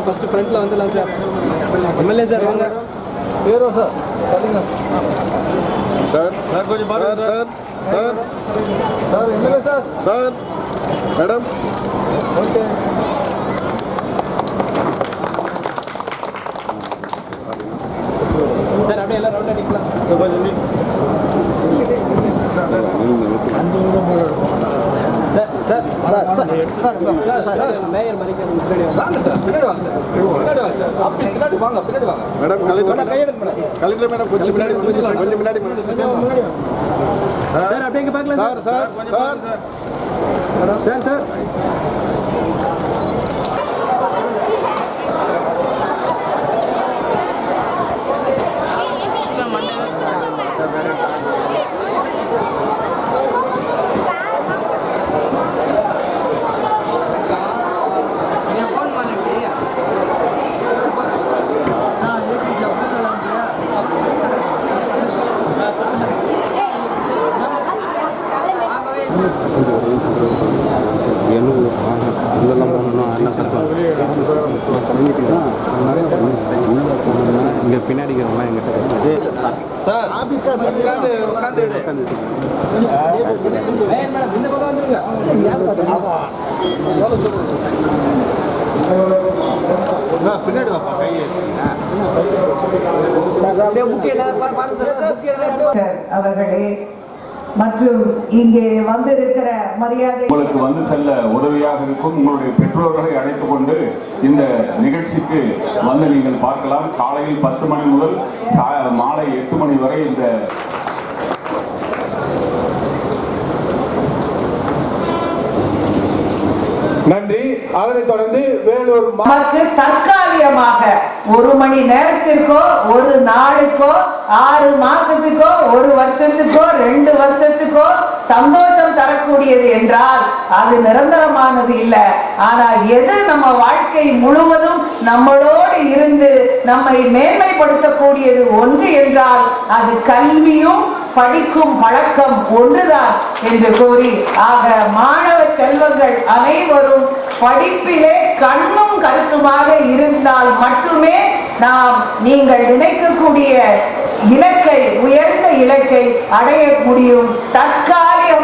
First ஃப்ரண்ட்ல வந்துடலாம் sir MLA sir வாங்க பேரோ சார் சரிங்க சார் சார் கொஞ்சம் sir sir sir sir MLA sir sir madam okay sir அப்படியே எல்லாம் ரவுண்ட் அடிக்கலாம் சார் கொஞ்சம் sir sir sir sir sir sir mayor மறைக்கிறது முன்னாடி வாங்க. வாங்க சார் பின்னாடி வாங்க சார் பின்னாடி வாங்க சார் அப்படி பின்னாடி வாங்க பின்னாடி வாங்க மேடம் கலெக்டர் மேடம். கொஞ்சம் முன்னாடி கொஞ்சம் முன்னாடி sir sir sir. Sir sir. இதெல்லாம் போகணும்னா என்ன சத்தம் இங்கே பின்னாடி இருக்கிறவங்களாம் எங்கிட்ட சார் உட்காந்து உட்காந்து பின்னாடி வாப்பா கை சார் அவர்களே மற்றும் இங்கே வந்திருக்கிற மரியாதை உங்களுக்கு வந்து செல்ல உதவியாக இருக்கும். உங்களுடைய பெற்றோர்களை அழைத்துக் கொண்டு இந்த நிகழ்ச்சிக்கு வந்து நீங்கள் பார்க்கலாம். காலையில் பத்து மணி முதல் சா- மாலை எட்டு மணி வரை இந்த நன்றி. அதனைத் தொடர்ந்து வேலூர் நமக்கு தற்காலிகமாக ஒரு மணி நேரத்திற்கோ ஒரு நாளுக்கோ ஆறு மாசத்துக்கோ ஒரு வருஷத்துக்கோ சந்தோஷம் தரக்கூடியது என்றால் அது நிரந்தரமானது இல்லை. ஆனால் எது நம்ம வாழ்க்கை முழுவதும் நம்மளோடு இருந்து நம்மை மேன்மைப்படுத்தக்கூடியது ஒன்று என்றால் அது கல்வியும் படிக்கும் பழக்கம் ஒன்றுதான் என்று கூறி ஆக மாணவ செல்வங்கள் அனைவரும் படிப்பிலே கண்ணும் கருத்துமாக இருந்தால் மட்டுமே நாம் நீங்கள் நினைக்கக்கூடிய இலக்கை உயர்ந்த இலக்கை அடைய முடியும்.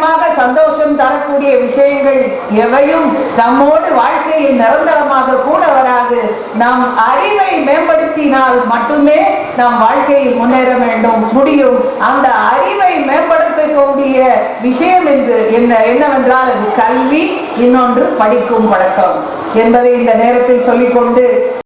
நிரந்தரமாக சந்தோஷம் தரக்கூடிய விஷயங்கள் எவையும் நம்மோடு வாழ்க்கையில் நிரந்தரமாக கூட வராது. நம் அறிவை மேம்படுத்தினால் மட்டுமே நாம் வாழ்க்கையில் முன்னேற வேண்டும். முடியும். அந்த அறிவை மேம்படுத்தக்கூடிய விஷயம் என்று என்ன என்னவென்றால் அது கல்வி இன்னொன்று படிக்கும் பழக்கம். என்பதை இந்த நேரத்தில் சொல்லிக்கொண்டு